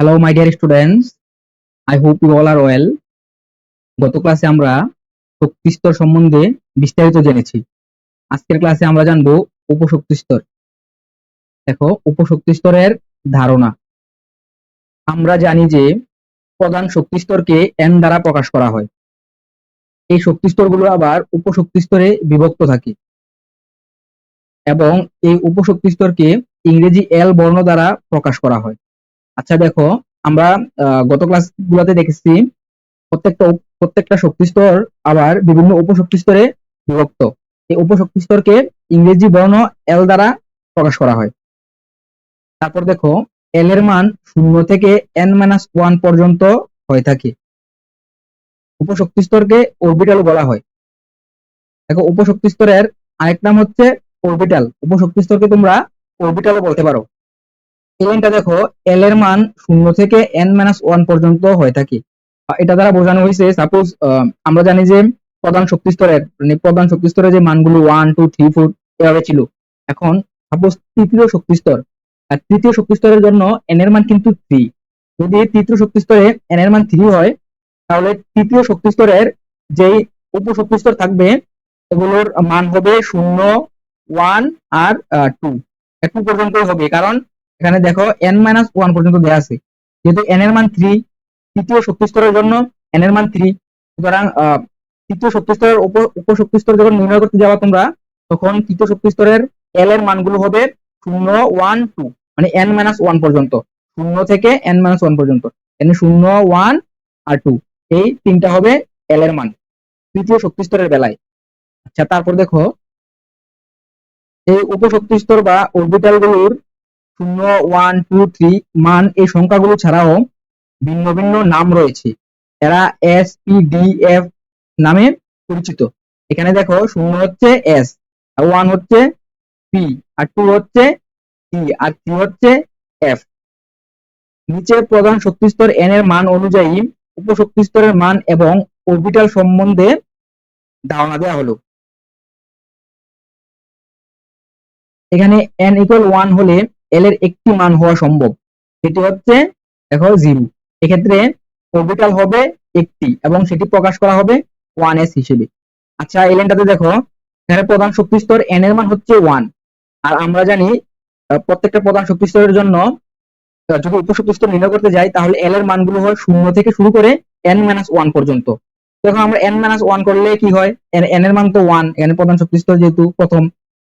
Hello my dear students I hope you all are well গত ক্লাসে আমরা শক্তি স্তর সম্বন্ধে বিস্তারিত জেনেছি। আজকের ক্লাসে আমরা জানব উপশক্তি স্তর। দেখো, উপশক্তি স্তরের ধারণা। আমরা জানি যে প্রধান শক্তি স্তরকে এন দ্বারা প্রকাশ করা হয়। এই শক্তি স্তরগুলো আবার উপশক্তি স্তরে বিভক্ত থাকে। এবং এই উপশক্তি স্তরকে ইংরেজি এল বর্ণ দ্বারা প্রকাশ করা হয়। আচ্ছা দেখো, আমরা গত ক্লাসগুলোতে দেখেছি, প্রত্যেকটা প্রত্যেকটা শক্তি স্তর আবার বিভিন্ন উপশক্তি স্তরে বিভক্ত। এই উপশক্তি স্তরকে ইংরেজি বর্ণ এল দ্বারা প্রকাশ করা হয়। তারপর দেখো এল এর মান শূন্য থেকে এন মাইনাস ওয়ান পর্যন্ত হয়ে থাকে। উপশক্তি স্তরকে অরবিটাল বলা হয়। দেখো, উপশক্তি স্তরের আরেক নাম হচ্ছে অরবিটাল উপশক্তি স্তরকে তোমরা অরবিটালও বলতে পারো। এই লাইনটা দেখো এল এর মান শূন্য থেকে এন মাইনাস ওয়ান পর্যন্ত হয়ে থাকে। এটা দ্বারা বোঝানো হয়েছে সাপোজ আমরা জানি যে প্রধান শক্তি স্তরের মানে প্রধান শক্তি স্তরের যে মানগুলো ওয়ান টু থ্রি ফোর এভাবে ছিল। এখন সাপোজ তৃতীয় শক্তি স্তর, আর তৃতীয় শক্তি স্তরের জন্য এন এর মান কিন্তু থ্রি যদি তৃতীয় শক্তি স্তরে এন এর মান থ্রি হয়, তাহলে তৃতীয় শক্তি স্তরের যেই উপশক্তি স্তর থাকবে, এগুলোর মান হবে শূন্য ওয়ান আর টু একটু পর্যন্ত হবে, কারণ এখানে দেখো এন মাইনাস ওয়ান পর্যন্ত দেওয়া আছে। যেহেতু এন এর মান থ্রি তৃতীয় শক্তি স্তরের জন্য এন এর মান থ্রি সুতরাং তৃতীয় শক্তি স্তরের উপ- উপশক্তি স্তর যখন নির্ণয় করতে যাওয়া তোমরা, তখন তৃতীয় শক্তি স্তরের এল এর মানগুলো হবে শূন্য ওয়ান টু মানে এন মাইনাস ওয়ান পর্যন্ত। শূন্য থেকে এন মাইনাস ওয়ান পর্যন্ত। এখানে শূন্য ওয়ান আর টু এই তিনটা হবে এল এর মান, তৃতীয় শক্তি স্তরের বেলায়। আচ্ছা তারপর দেখো এই উপশক্তি স্তর বা অরবিটালগুলোর শূন্য ওয়ান টু থ্রি মান এই সংখ্যাগুলো ছাড়াও ভিন্ন ভিন্ন নাম রয়েছে। এরা এস পি ডি এফ নামে পরিচিত। এখানে দেখো, শূন্য হচ্ছে এস আর ওয়ান হচ্ছে পি আর টু হচ্ছে টি আর থ্রি হচ্ছে এফ নিচে প্রধান শক্তি স্তর এন এর মান অনুযায়ী উপশক্তি স্তরের মান এবং অরবিটাল সম্বন্ধে ধারণা দেওয়া হলো। এখানে এন ইকুয়াল ওয়ান হলে এল এর একটি মান হওয়া সম্ভব। সেটি হচ্ছে, দেখো জিরো এক্ষেত্রে অরবিটাল হবে একটি এবং সেটি প্রকাশ করা হবে ওয়ান এস হিসেবে। আচ্ছা এই লাইনটাতে দেখো, এখানে প্রধান শক্তি স্তর এন এর মান হচ্ছে ওয়ান আর আমরা জানি প্রত্যেকটা প্রধান শক্তি স্তরের জন্য যদি উপশক্তি স্তর নির্ণয় করতে যাই, তাহলে এল এর মানগুলো হয় শূন্য থেকে শুরু করে এন মাইনাস ওয়ান পর্যন্ত। দেখো, আমরা এন মাইনাস ওয়ান করলে কি হয়? এন এর মান তো ওয়ান এখানে প্রধান শক্তি স্তর যেহেতু প্রথম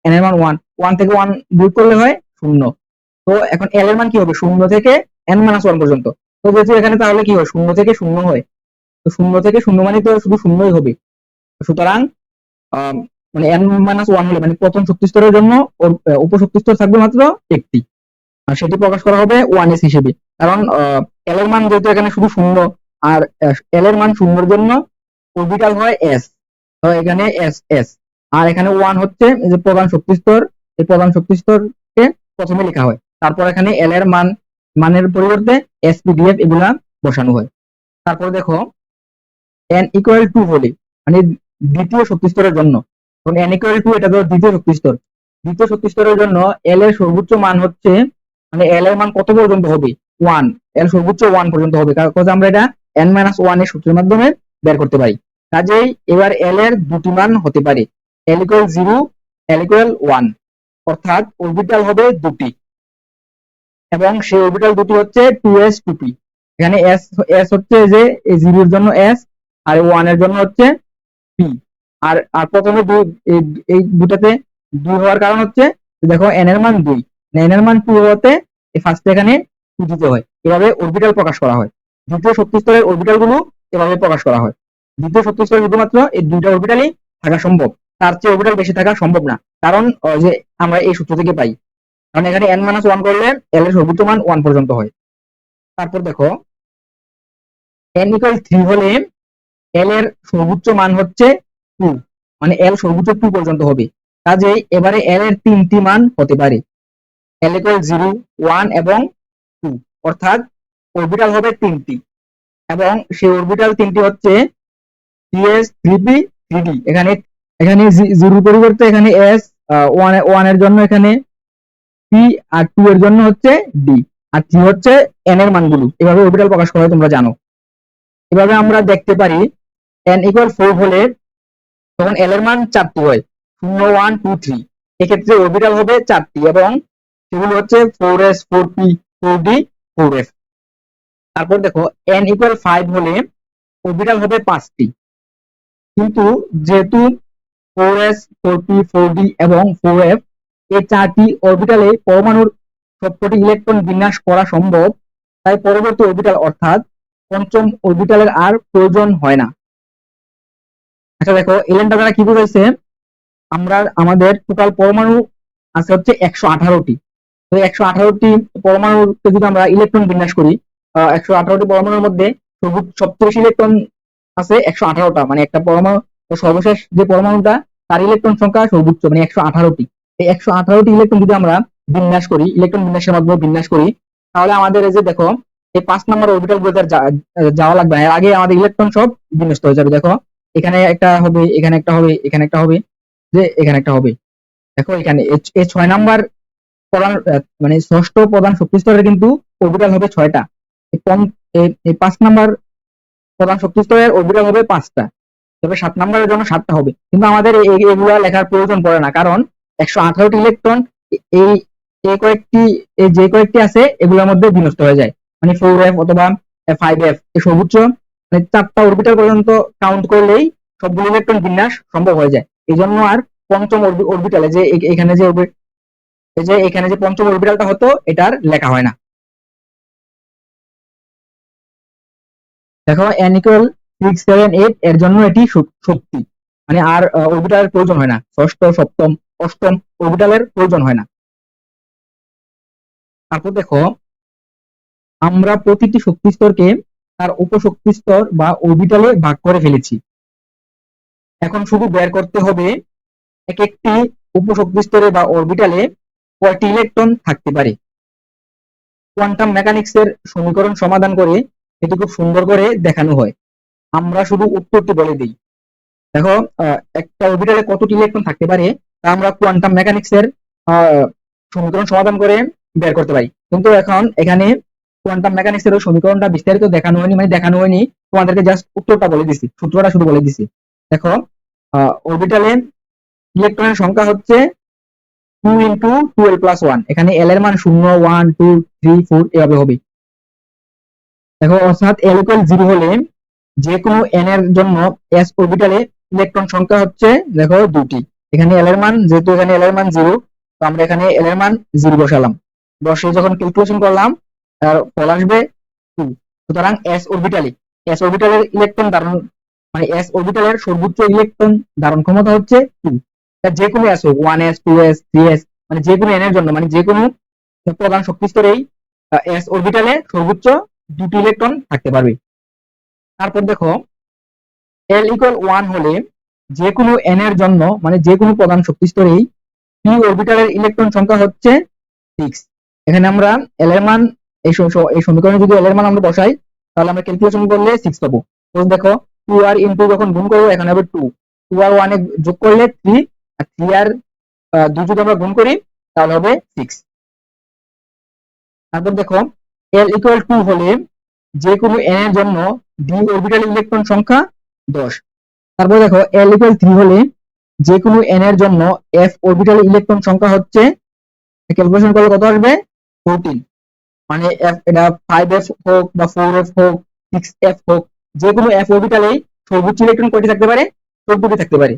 এন এর মান ওয়ান ওয়ান থেকে ওয়ান বিয়োগ করলে হয় শূন্য। তো এখন এল এর মান কি হবে? শূন্য থেকে এন মাইনাস ওয়ান পর্যন্ত। তো যেহেতু এখানে তাহলে কি হয়? শূন্য থেকে শূন্য হয়। তো শূন্য থেকে শূন্য মানে তো শুধু শূন্যই হবে। সুতরাং মানে এন মাইনাস ওয়ান হলে মানে প্রথম শক্তি স্তরের জন্য ওর উপশক্তি স্তর থাকবে মাত্র একটি। আর সেটি প্রকাশ করা হবে ওয়ান এস হিসেবে। কারণ এল এর মান যেহেতু এখানে শুধু শূন্য, আর এল এর মান শূন্যর জন্য অরবিটাল হয় এস তো এখানে এস এস আর এখানে ওয়ান হচ্ছে যে প্রধান শক্তি স্তর এই প্রধান শক্তি স্তরকে প্রথমে লেখা হয়। তারপর এখানে এল এর মান, মানের পরিবর্তে এস পিডিএফ এগুলা বসানো হয়। তারপর দেখো এন ইকুয়াল টু হলে মানে দ্বিতীয় শক্তি স্তরের জন্য। এন ইকুয়াল টু এটা তো দ্বিতীয় শক্তি স্তর। দ্বিতীয় শক্তি স্তরের জন্য এল এর সর্বোচ্চ মান হচ্ছে মানে এল এর মান কত পর্যন্ত হবে? ওয়ান এল সর্বোচ্চ ওয়ান পর্যন্ত হবে। কারণ আমরা এটা এন মাইনাস ওয়ানের সূত্রের মাধ্যমে বের করতে পারি। কাজেই এবার এল এর দুটি মান হতে পারে। L equal zero L equal one অর্থাৎ অরবিটাল হবে দুটি। এবং সেই অরবিটাল দুটি হচ্ছে টু এস টু পি এখানে এস এস হচ্ছে যে জিরোর জন্য এস আর ওয়ানের জন্য হচ্ছে পি আর আর প্রথমে এই- দুটাতে দুই হওয়ার কারণ হচ্ছে, দেখো এন এর মান দুই। এন এর মান টু হতে ফার্স্টে এখানে টু দিতে হয়। এভাবে অরবিটাল প্রকাশ করা হয়। দ্বিতীয় শক্তি স্তরের অরবিটালগুলো এভাবে প্রকাশ করা হয়। দ্বিতীয় শক্তি স্তরে শুধুমাত্র এই দুইটা অরবিটালই থাকা সম্ভব। তার চেয়ে অরবিটাল বেশি থাকা সম্ভব না। কারণ যে আমরা এই সূত্র থেকে পাই, কারণ এখানে এন মাইনাস ওয়ান করলে এল এর সর্বোচ্চ মান ওয়ান পর্যন্ত হয়। তারপর দেখো এন ইকুয়াল থ্রি হলে এল এর সর্বোচ্চ মান হচ্ছে টু মানে এল সর্বোচ্চ টু পর্যন্ত হবে। কাজেই এবারে এল এর তিনটি মান হতে পারে। এল ইকুয়াল জিরো ওয়ান এবং টু অর্থাৎ অরবিটাল হবে তিনটি। এবং সেই অরবিটাল তিনটি হচ্ছে টিএস থ্রি পি থ্রি ডি এখানে এখানে জিরোর পরিবর্তে এখানে এস ওয়ানের জন্য এখানে পি আর টু এর জন্য হচ্ছে ডি আর থ্রি হচ্ছে এন এর মানগুলো। এভাবে অরবিটাল প্রকাশ করা তোমরা জানো। এভাবে আমরা দেখতে পারি এন ইকুয়াল ফোর হলে তখন এল এর মান চারটি হয়। শূন্য ওয়ান টু থ্রি এক্ষেত্রে অরবিটাল হবে চারটি এবং সেগুলো হচ্ছে four S four P four D four F তারপর দেখো এন ইকুয়াল ফাইভ হলে অরবিটাল হবে পাঁচটি কিন্তু যেহেতু four S four P four D এবং ফোর এফ এই চারটি অরবিটালে পরমাণুর সবকটি ইলেকট্রন বিন্যাস করা সম্ভব। তাই পরবর্তী অরবিটাল অর্থাৎ পঞ্চম অরবিটালের আর প্রয়োজন হয় না। আচ্ছা দেখো এলেনটা দ্বারা কি বোঝাইছে? আমরা আমাদের টোটাল পরমাণু আছে হচ্ছে একশো আঠারোটি। একশো আঠারোটি পরমাণুকে যদি আমরা ইলেকট্রন বিন্যাস করি একশো আঠারোটি পরমাণুর মধ্যে সবচেয়ে বেশি ইলেকট্রন আছে একশো আঠারোটা। মানে একটা পরমাণু তো সর্বশেষ যে পরমাণুটা, তার ইলেকট্রন সংখ্যা সর্বোচ্চ মানে একশো আঠারোটি। এই একশো আঠারোটি ইলেকট্রন যদি আমরা বিন্যাস করি ইলেকট্রন বিন্যাসের মাধ্যমে বিন্যাস করি, তাহলে আমাদের এই যে দেখো, এই পাঁচ নম্বর অরবিটাল গুলোতে যাওয়া লাগবে এর আগে আমাদের ইলেকট্রন সব বিন্যস্ত হয়ে যাবে, দেখো। এখানে একটা হবে, এখানে একটা হবে, এখানে একটা হবে, যে এখানে একটা হবে। দেখো, এখানে এই- ছয় নাম্বার প্রধান মানে ষষ্ঠ প্রধান শক্তি স্তরের কিন্তু অরবিটাল হবে ছয়টা। পাঁচ নাম্বার প্রধান শক্তি স্তরের অরবিটাল হবে পাঁচটা। তবে সাত নাম্বারের জন্য সাতটা হবে। কিন্তু আমাদের এগুলা লেখার প্রয়োজন পড়ে না। কারণ একশো আঠারোটি ইলেকট্রন এই এই কয়েকটি যে কয়েকটি আছে, এগুলোর মধ্যে বিনষ্ট হয়ে যায়। মানে ফোর এফ অথবা ফাইভ এফ এই সর্বোচ্চ। মানে চারটা অরবিটাল পর্যন্ত কাউন্ট করলেই সবগুলো ইলেকট্রন বিন্যাস সম্ভব হয়ে যায়। এই জন্য আর পঞ্চম অরবিটালে যে এখানে যে যে এখানে যে পঞ্চম অরবিটালটা হতো, এটার লেখা হয় না। দেখো N equal six seven eight এর জন্য এটি সত্যি মানে আর অরবিটালের প্রয়োজন হয় না। ষষ্ঠ, সপ্তম, অষ্টম অরবিটালের প্রয়োজন হয় না। তারপর দেখো, আমরা প্রতিটি শক্তি স্তরকে তার উপশক্তি স্তর বা অরবিটালে ভাগ করে ফেলেছি। এখন শুধু বের করতে হবে এক একটি উপশক্তি স্তরে বা অরবিটালে কয়টি ইলেকট্রন থাকতে পারে। কোয়ান্টাম মেকানিক্স এর সমীকরণ সমাধান করে এটি খুব সুন্দর করে দেখানো হয়। আমরা শুধু উত্তরটি বলে দিই। দেখো একটা অরবিটালে কতটি ইলেকট্রন থাকতে পারে, তা আমরা কোয়ান্টাম মেকানিক্স এর সমীকরণ সমাধান করে বের করতে পারি। কিন্তু এখন এখানে কোয়ান্টাম মেকানিক্স এর সমীকরণটা বিস্তারিত দেখানো হয়নি মানে দেখানো হয়নি, তোমাদেরকে জাস্ট উত্তরটা বলে দিছি, সূত্রটা শুধু বলে দিছি। দেখো অরবিটালে ইলেকট্রনের সংখ্যা হচ্ছে two into twelve plus one এখানে এল এর মান শূন্য ওয়ান টু থ্রি ফোর এভাবে হবে। দেখো, অর্থাৎ এল ইকুয়াল জিরো হলে যে কোনো এন এর জন্য এস অরবিটালে ইলেকট্রন সংখ্যা হচ্ছে, দেখো দুটি এখানে এল এর মান, যেহেতু এখানে এল এর মান জিরো তো আমরা এখানে এল এর মান জিরো বসালাম। বসে যখন ক্যালকুলেশন করলাম আর ফল আসবে টু সুতরাং এস অরবিটালে এস অরবিটালের ইলেকট্রন ধারণ মানে এস অরবিটালের সর্বোচ্চ ইলেকট্রন ধারণ ক্ষমতা হচ্ছে টু যে কোনো এস হোক one S two S three S মানে যে কোনো এন এর জন্য মানে যে কোনো প্রধান শক্তি স্তরেই এস অরবিটালে সর্বোচ্চ দুটি ইলেকট্রন থাকতে পারবে। তারপর দেখো এল ইকুয়াল ওয়ান হলে যে কোনো এন এর জন্য মানে যে কোনো প্রধান শক্তি স্তরেই পি অরবিটালের ইলেকট্রন সংখ্যা হচ্ছে সিক্স এখানে আমরা এল এর মান, এই সমীকরণে যদি এল এর মান আমরা বসাই, তাহলে আমরা ক্যালকুলেশন করলে সিক্স পাবো। তো দেখো টু আর ইন্টু যখন গুণ করব, এখানে হবে টু টু আর ওয়ানে যোগ করলে থ্রি আর থ্রি আর দুই যদি আমরা গুণ করি, তাহলে হবে সিক্স তারপর দেখো এল ইকুয়াল টু হলে যে কোনো এন এর জন্য ডি অরবিটাল ইলেকট্রন সংখ্যা দশ। তারপর দেখো এল ইকুয়াল থ্রি হলে যে কোনো এন এর জন্য এফ অরবিটাল ইলেকট্রন সংখ্যা হচ্ছে ক্যালকুলেশন করলে কত আসবে? ফোরটিন মানে F, এটা ফাইভ এফ হোক বা ফোর এফ হোক সিক্স এফ হোক যে কোনো এফ অরবিটালেই সর্বোচ্চ ইলেকট্রন কয়টি থাকতে পারে, চোদ্দটি থাকতে পারে।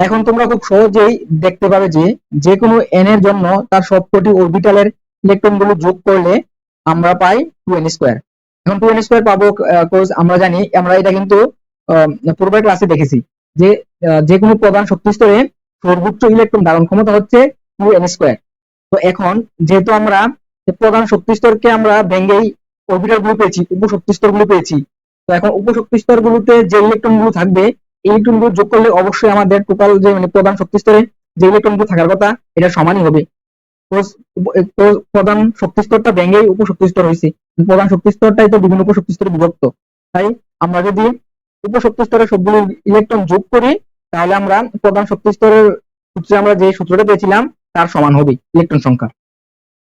এখন তোমরা খুব সহজেই দেখতে পাবে যে যে কোনো এন এর জন্য তার সবকটি অরবিটালের ইলেকট্রনগুলো যোগ করলে আমরা পাই টু এন স্কোয়ার এখন টু এন স্কোয়ার পাবো কোর্স আমরা জানি, আমরা এটা কিন্তু পূর্বের ক্লাসে দেখেছি যে যে কোনো প্রধান শক্তি স্তরে সর্বোচ্চ ইলেকট্রন ধারণ ক্ষমতা হচ্ছে টু এন স্কোয়ার তো এখন যেহেতু আমরা প্রধান শক্তি স্তরকে আমরা ভেঙ্গেই অরবিটালগুলো পেয়েছি, উপশক্তি স্তরগুলো পেয়েছি, তো এখন উপশক্তি স্তর গুলোতে যে ইলেকট্রনগুলো থাকবে, এই ইলেকট্রনগুলো যোগ করলে অবশ্যই আমাদের টোটাল যে মানে প্রধান শক্তি স্তরে যে ইলেকট্রনগুলো থাকার কথা, এটা সমানই হবে। প্রধান শক্তি স্তরটা ভেঙেই উপশক্তি স্তর হয়েছে। প্রধান শক্তি স্তরটাই তো বিভিন্ন উপশক্তি স্তরে বিভক্ত। তাই আমরা যদি উপশক্তি স্তরে সবগুলো ইলেকট্রন যোগ করি, তাহলে আমরা প্রধান শক্তি স্তরের সূত্রে আমরা যে সূত্রটা পেয়েছিলাম, তার সমান হবে ইলেকট্রন সংখ্যা।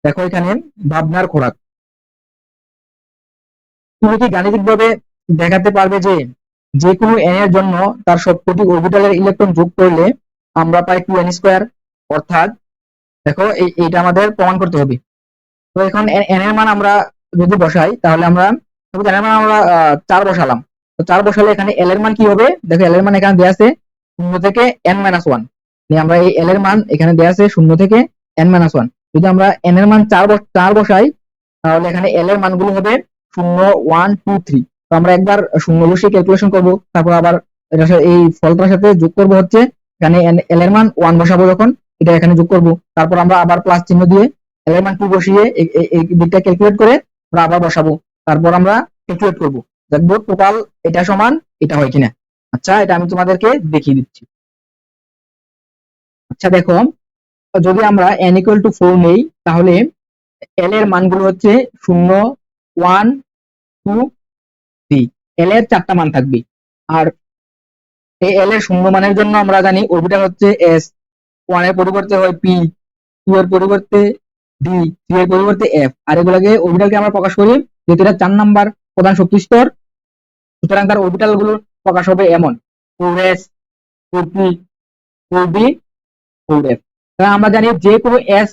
দেখো এখানে ভাবনার খোরাক। তুমি কি গাণিতিকভাবে দেখাতে পারবে যে যে কোনো n এর জন্য তার সবকটি অরবিটালের ইলেকট্রন যোগ করলে আমরা পাই টু এন স্কোয়ার অর্থাৎ, দেখো এইটা আমাদের প্রমাণ করতে হবে। তো এখন n এর মান আমরা যদি বসাই, তাহলে আমরা এর মান আমরা চার বসালাম। তো চার বসালে এখানে l এর মান কি হবে? দেখো l এর মান এখানে দেওয়া আছে শূন্য থেকে n মাইনাস ওয়ান আমরা এই l এর মান এখানে দেওয়া আছে শূন্য থেকে n মাইনাস ওয়ান যদি আমরা n এর মান চার চার বসাই, তাহলে এখানে l এর মানগুলো হবে শূন্য ওয়ান টু থ্রি তো আমরা একবার শূন্য বসে ক্যালকুলেশন করব। তারপর আবার এই ফলটার সাথে যোগ করব হচ্ছে, এখানে এল এর মান ওয়ান বসাবো যখন, এটা এখানে যোগ করব। তারপর আমরা আবার প্লাস চিহ্ন দিয়ে এল এর মান টু বসিয়ে এই দিকটা ক্যালকুলেট করে আমরা আবার বসাবো। তারপর আমরা ক্যালকুলেট করব। দেখব টোটাল এটা সমান, এটা হয় কিনা? আচ্ছা এটা আমি তোমাদেরকে দেখিয়ে দিচ্ছি। আচ্ছা দেখো, যদি আমরা n ইকুয়াল টু ফোর নেই, তাহলে l এর মানগুলো হচ্ছে শূন্য ওয়ান টু থ্রি l এর চারটা মান থাকবে। আর এই l এর শূন্য মানের জন্য আমরা জানি অরবিটাল হচ্ছে s ওয়ানের পরিবর্তে হয় p টু এর পরিবর্তে d থ্রি এর পরিবর্তে f আর এগুলোকে অরবিটালকে আমরা প্রকাশ করি, যেহেতু এটা চার নাম্বার প্রধান শক্তি স্তর, সুতরাং তার অরবিটালগুলো প্রকাশ হবে এমন। Four S four P four B four F আমরা জানি যে কোনো এস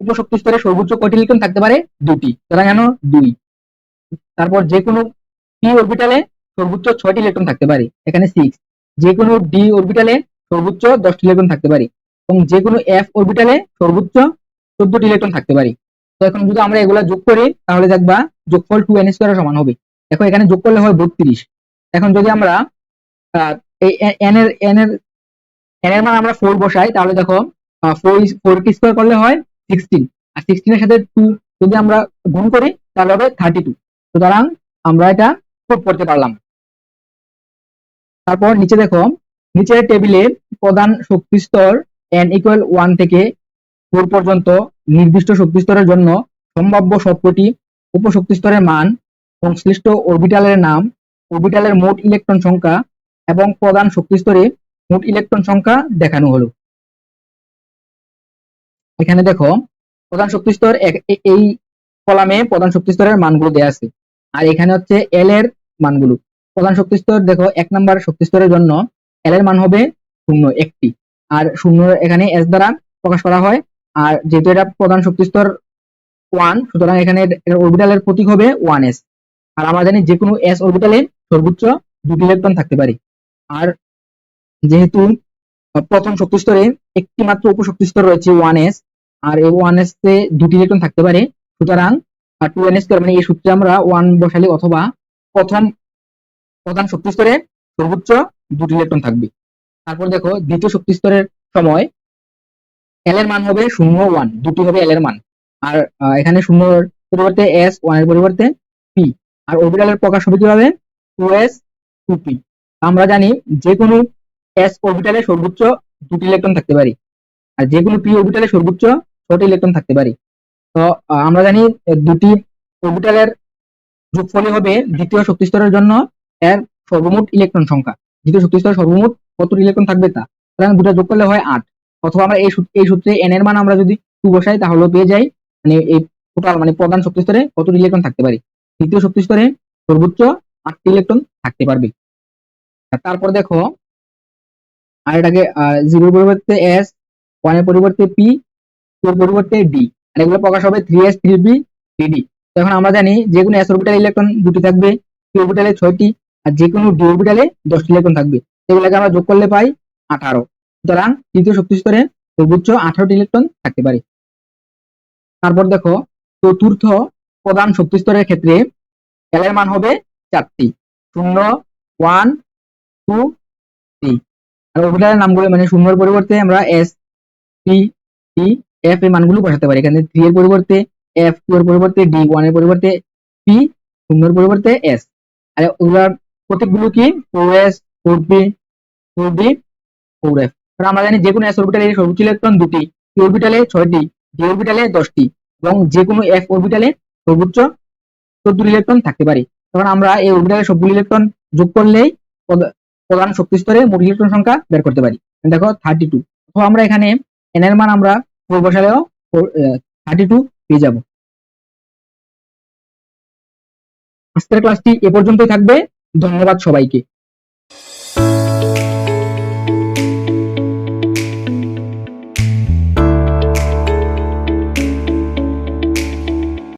উপশক্তি স্তরে সর্বোচ্চ কয়টি ইলেকট্রন থাকতে পারে? দুটি সুতরাং কেন? দুই। তারপর যে কোনো পি অরবিটালে সর্বোচ্চ ছয়টি ইলেকট্রন থাকতে পারে, এখানে সিক্স যে কোনো ডি অরবিটালে সর্বোচ্চ দশটি ইলেকট্রন থাকতে পারে, এবং যে কোনো এফ অরবিটালে সর্বোচ্চ চোদ্দটি ইলেকট্রন থাকতে পারে। তো এখন যদি আমরা এগুলা যোগ করি, তাহলে দেখবা যোগফল টু এন স্কোয়ার সমান হবে। এখন এখানে যোগ করলে হয় বত্রিশ। এখন যদি আমরা এই এন এর এন এর এন এর মান আমরা ফোর বসাই, তাহলে দেখো ফোর ফোর কে স্কোয়ার করলে হয় সিক্সটিন আর সিক্সটিনের সাথে টু যদি আমরা গুণ করি, তাহলে হবে থার্টি টু সুতরাং আমরা এটা প্রুভ করতে পারলাম। তারপর নিচে দেখো, নিচের টেবিলে প্রধান শক্তি স্তর এন ইকুয়াল ওয়ান থেকে ফোর পর্যন্ত নির্দিষ্ট শক্তি স্তরের জন্য সম্ভাব্য সবকটি উপশক্তি স্তরের মান সংশ্লিষ্ট অরবিটালের নাম, অরবিটালের মোট ইলেকট্রন সংখ্যা এবং প্রধান শক্তি স্তরে মোট ইলেকট্রন সংখ্যা দেখানো হলো। এখানে দেখো, প্রধান শক্তি স্তর এক- এই কলামে প্রধান শক্তি স্তরের মানগুলো দেওয়া আছে। আর এখানে হচ্ছে এল এর মানগুলো। প্রধান শক্তি স্তর দেখো, এক নাম্বার শক্তি স্তরের জন্য এল এর মান হবে শূন্য একটি। আর শূন্য এখানে এস দ্বারা প্রকাশ করা হয় আর যেহেতু এটা প্রধান শক্তি স্তর ওয়ান সুতরাং এখানে অরবিটালের প্রতীক হবে ওয়ান এস আর আমরা জানি যে কোনো এস অরবিটালে সর্বোচ্চ দুটি ইলেকট্রন থাকতে পারে। আর যেহেতু প্রথম শক্তি স্তরে একটি মাত্র উপশক্তি স্তর রয়েছে ওয়ান এস আর এই ওয়ান এস তে দুটি ইলেকট্রন থাকতে পারে। সুতরাং টু এন স্কোয়ার মানে এই সূত্রে আমরা ওয়ান বসালে অথবা প্রথম, প্রধান শক্তি স্তরে সর্বোচ্চ দুটি ইলেকট্রন থাকবে। তারপর দেখো, দ্বিতীয় শক্তি স্তরের সময় এল এর মান হবে শূন্য ওয়ান দুটি হবে এল এর মান। আর এখানে শূন্যর পরিবর্তে এস ওয়ানের পরিবর্তে পি আর অরবিটালের প্রকাশ হবে কীভাবে? টু এস টু পি আমরা জানি যে কোনো এস অরবিটালে সর্বোচ্চ দুটি ইলেকট্রন থাকতে পারে। আর যে কোনো পি অরবিটালে সর্বোচ্চ ছটি ইলেকট্রন থাকতে পারে। তো আমরা জানি দুটি অরবিটালের যোগফলই হবে দ্বিতীয় শক্তি স্তরের জন্য এর সর্বমোট ইলেকট্রন সংখ্যা। দ্বিতীয় শক্তি স্তরে সর্বমোট কত ইলেকট্রন থাকবে তা? সুতরাং দুটো যোগ করলে হয় আট। অথবা আমরা এই সূত্র- এই এন এর মান আমরা যদি টু বসাই তাহলে পেয়ে যাই মানে এই টোটাল মানে প্রধান শক্তি স্তরে কত ইলেকট্রন থাকতে পারে? দ্বিতীয় শক্তি স্তরে সর্বোচ্চ আটটি ইলেকট্রন থাকতে পারবে। তারপর দেখো, আর এটাকে জিরোর পরিবর্তে এস ওয়ানের পরিবর্তে পি এর পরিবর্তে ডি আর এগুলো প্রকাশ হবে three S three B three এখন আমরা জানি যে কোনো এস অরবিটাল ইলেকট্রন দুটি থাকবে পি অরবিটালে ছয়টি, আর যে কোনো ডি অরবিটালে দশটি ইলেকট্রন থাকবে। সেগুলোকে আমরা যোগ করলে পাই আঠারো। সুতরাং তৃতীয় শক্তি স্তরে সর্বোচ্চ আঠারোটি ইলেকট্রন থাকতে পারে। তারপর দেখো, চতুর্থ প্রধান শক্তি স্তরের ক্ষেত্রে এলের মান হবে চারটি, শূন্য ওয়ান টু থ্রি আর অরবিটালের নামগুলো মানে শূন্যের পরিবর্তে আমরা এস পি টি এফ এর মানগুলো বসাতে পারি। এখানে থ্রি এর পরিবর্তে এফ টু এর পরিবর্তে ডি ওয়ানের পরিবর্তে পি শূন্যের পরিবর্তে এস আর ওগুলার প্রতীকগুলো কি? Four S four P four D four F আমরা জানি যে কোনো এস অরবিটালে সর্বোচ্চ ইলেকট্রন দুটি পি অরবিটালে ছয়টি ডি অরবিটালে দশটি, এবং যে কোনো এফ অরবিটালে সর্বোচ্চ চোদ্দ ইলেকট্রন থাকতে পারে। তখন আমরা এই অরবিটালে সবগুলো ইলেকট্রন যোগ করলেই প্রধান শক্তি স্তরে মোট ইলেকট্রন সংখ্যা বের করতে পারি। দেখো থার্টি টু তো আমরা এখানে এন এর মান আমরা পূর্বশালেও থার্টি টু পেয়ে যাব। আজকের ক্লাসটি এ পর্যন্তই থাকবে, ধন্যবাদ সবাইকে।